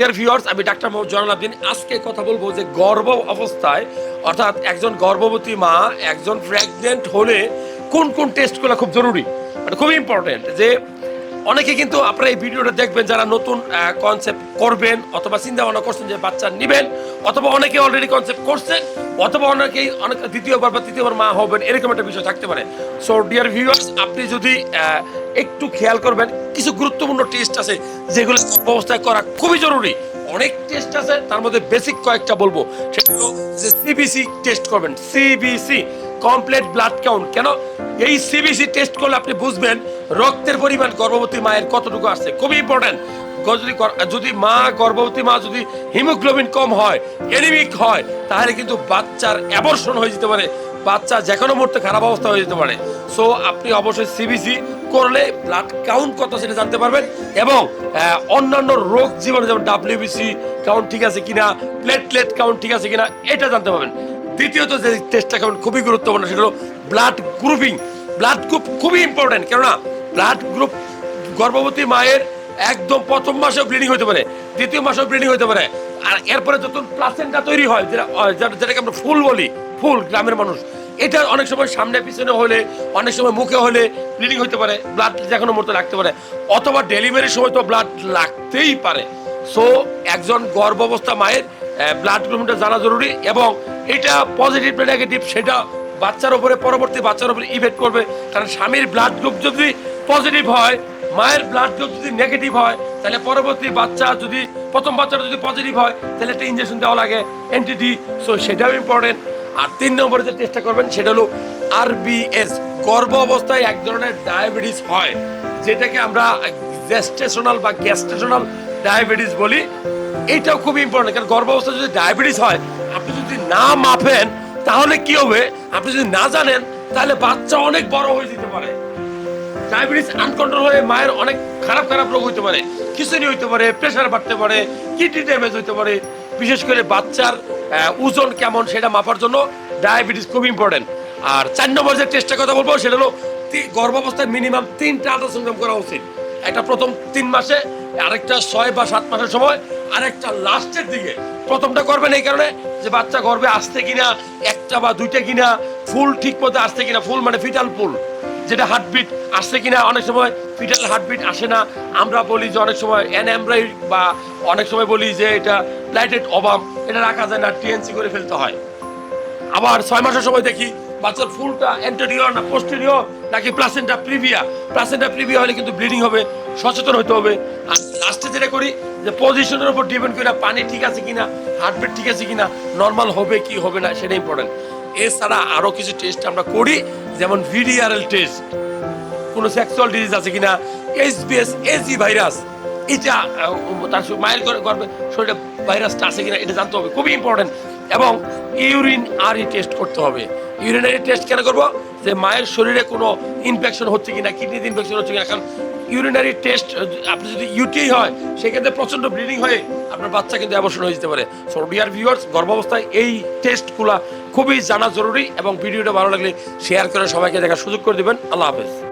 Deer viewers আমি doctor Mohammad Joynal Abdin. আজকে কথা বলব যে গর্ব অবস্থায়, অর্থাৎ একজন গর্ভবতী মা, একজন প্রেগনেন্ট হলে কোন কোন টেস্টগুলো খুব জরুরি? মানে খুব ইম্পর্টেন্ট যে অনেকে কিন্তু আপনারা এই ভিডিওটা দেখবেন যারা নতুন কনসেপ্ট করবেন অথবা চিন্তা ভাবনা করছেন যে বাচ্চা নেবেন, অথবা অনেকে অলরেডি কনসেপ্ট করছেন, অথবা অনেকেই অনেক দ্বিতীয়বার বা তৃতীয়বার মা হবেন, এরকম একটা বিষয় থাকতে পারে। সো ডিয়ার ভিউয়ার্স আপনি যদি একটু খেয়াল করবেন, কিছু গুরুত্বপূর্ণ টেস্ট আছে যেগুলো অবস্থায় করা খুবই জরুরি। অনেক টেস্ট আছে, তার মধ্যে বেসিক কয়েকটা বলব। সেটা যে সিবিসি টেস্ট করবেন। সিবিসি কমপ্লিট ব্লাড কাউন্ট কেন? এই সিবিসি টেস্ট করলে আপনি বুঝবেন রক্তের পরিমাণ গর্ভবতী মায়ের কতটুকু আসছে খুবই ইম্পর্টেন্ট যদি যদি মা, গর্ভবতী মা যদি হিমোগ্লোবিন কম হয় এনিমিক হয়, তাহলে কিন্তু বাচ্চার অ্যাবর্শন হয়ে যেতে পারে। বাচ্চা যে কোনো মুহূর্তে খারাপ অবস্থা হয়ে যেতে পারে। সো আপনি অবশ্যই সিবিসি করলে ব্লাড কাউন্ট কত সেটা জানতে পারবেন এবং অন্যান্য রোগ জীবনে যেমন ডাব্লিউবিসি কাউন্ট ঠিক আছে কিনা প্লেটলেট কাউন্ট ঠিক আছে কিনা, এটা জানতে পারবেন। দ্বিতীয়ত যে টেস্টটা কাউন্ট খুবই গুরুত্বপূর্ণ, সেটা হলো ব্লাড গ্রুপিং ব্লাড গ্রুপ খুবই ইম্পর্টেন্ট কেননা ব্লাড গ্রুপ গর্ভবতী মায়ের একদম প্রথম মাসেও ব্লিডিং হতে পারে, দ্বিতীয় মাসেও ব্লিডিং হতে পারে। আর এরপরে যখন প্লাসেন্টা তৈরি হয়, যেটা যেটা- যেটাকে আমরা ফুল বলি, ফুল গ্রামের মানুষ, এটা অনেক সময় সামনে পিছনে হলে, অনেক সময় মুখে হলে ব্লিডিং হতে পারে ব্লাড যে কোনো লাগতে পারে, অথবা ডেলিভারির সময় তো ব্লাড লাগতেই পারে। সো একজন গর্ভাবস্থা মায়ের ব্লাড গ্রুপটা জানা জরুরি এবং এটা পজিটিভ নেগেটিভ সেটা বাচ্চার উপরে, পরবর্তী বাচ্চার উপরে ইফেক্ট করবে। কারণ স্বামীর ব্লাড গ্রুপ যদি পজিটিভ হয়, মায়ের ব্লাড গ্রুপ যদি নেগেটিভ হয়, তাহলে পরবর্তী বাচ্চা যদি, প্রথম বাচ্চাটা যদি পজিটিভ হয়, তাহলে একটা ইঞ্জেকশন দেওয়া লাগে এনটিডি সো সেটাও ইম্পর্টেন্ট আর তিন নম্বরে যে টেস্টটা করবেন, সেটা হলো আরবিএস গর্ভ অবস্থায় এক ধরনের ডায়াবেটিস হয়, যেটাকে আমরা জেস্টেশনাল বা গ্যাস্টেশনাল ডায়াবেটিস বলি। এটাও খুব ইম্পর্টেন্ট কারণ গর্ভ অবস্থায় যদি ডায়াবেটিস হয় না মাপেন, তাহলে কি হবে? আপনি যদি না জানেন, তাহলে বাচ্চা অনেক বড় হয়ে যেতে পারে। ডায়াবেটিস আনকন্ট্রোল হয়ে মায়ের অনেক খারাপ খারাপ রোগ হইতে পারে। খিচুড়ি হইতে পারে প্রেশার বাড়তে পারে কিডনি ড্যামেজ হইতে পারে। বিশেষ করে বাচ্চার ওজন কেমন সেটা মাপার জন্য ডায়াবেটিস খুব ইম্পর্টেন্ট আর চার নম্বর যে টেস্টের কথা বলব, সেটা হলো গর্ভাবস্থায় মিনিমাম তিনটা আল্ট্রাসাউন্ড করা উচিত। একটা প্রথম তিন মাসে, আরেকটা ছয় বা সাত মাসের সময়। আরেকটা লাস্টের দিকে। প্রথমটা করবেন এই কারণে যে বাচ্চা গর্ভে আসছে কিনা, একটা বা দুইটা কিনা, ফুল ঠিক মতো আসছে কিনা, ফুল মানে ফিটাল ফুল। যেটা হার্টবিট আসছে কিনা, অনেক সময় ফিটাল হার্টবিট আসে না। আমরা বলি যে অনেক সময় অ্যানএমব্রাই বা অনেক সময় বলি যে এটা প্লাইটেড অবাম এটা রাখা যায় না টিএনসি করে ফেলতে হয়। আবার ছয় মাসের সময় দেখি বাচ্চার ফুলটা অ্যান্টোরিয়র না পোস্টেরিয়র নাকি প্লাসেন্টা প্রিভিয়া প্লাসেন্টা প্রিভিয়া হলে কিন্তু ব্লিডিং হবে সচেতন হতে হবে। আর লাস্টে যেটা করি, যে পজিশনের উপর ডিপেন্ড করে পানি ঠিক আছে কিনা হার্টবিট ঠিক আছে কিনা নর্মাল হবে কি হবে না, সেটা ইম্পর্টেন্ট এছাড়া আরও কিছু টেস্ট আমরা করি, যেমন ভিডিআরএল টেস্ট কোনো সেক্সুয়াল ডিজিজ আছে কিনা এইচবিএস এজি ভাইরাস এটা তার মায়ের গর- গর্ভে শরীরে ভাইরাসটা আছে কিনা, এটা জানতে হবে। খুবই ইম্পর্টেন্ট এবং ইউরিন আরই টেস্ট করতে হবে। ইউরিনারি টেস্ট কেন করব? যে মায়ের শরীরে কোনো ইনফেকশন হচ্ছে কিনা কিডনিতে ইনফেকশন হচ্ছে কিনা, কারণ ইউরিনারি টেস্ট আপনি যদি ইউটিআই হয়, সেক্ষেত্রে প্রচণ্ড ব্লিডিং হয়ে আপনার বাচ্চা কিন্তু অ্যাবর্শন হয়ে যেতে পারে। সো ডিয়ার ভিউয়ার্স গর্ভাবস্থায় এই টেস্টগুলো খুবই জানা জরুরি এবং ভিডিওটা ভালো লাগলে শেয়ার করে সবাইকে দেখার সুযোগ করে দেবেন। আল্লাহ হাফেজ।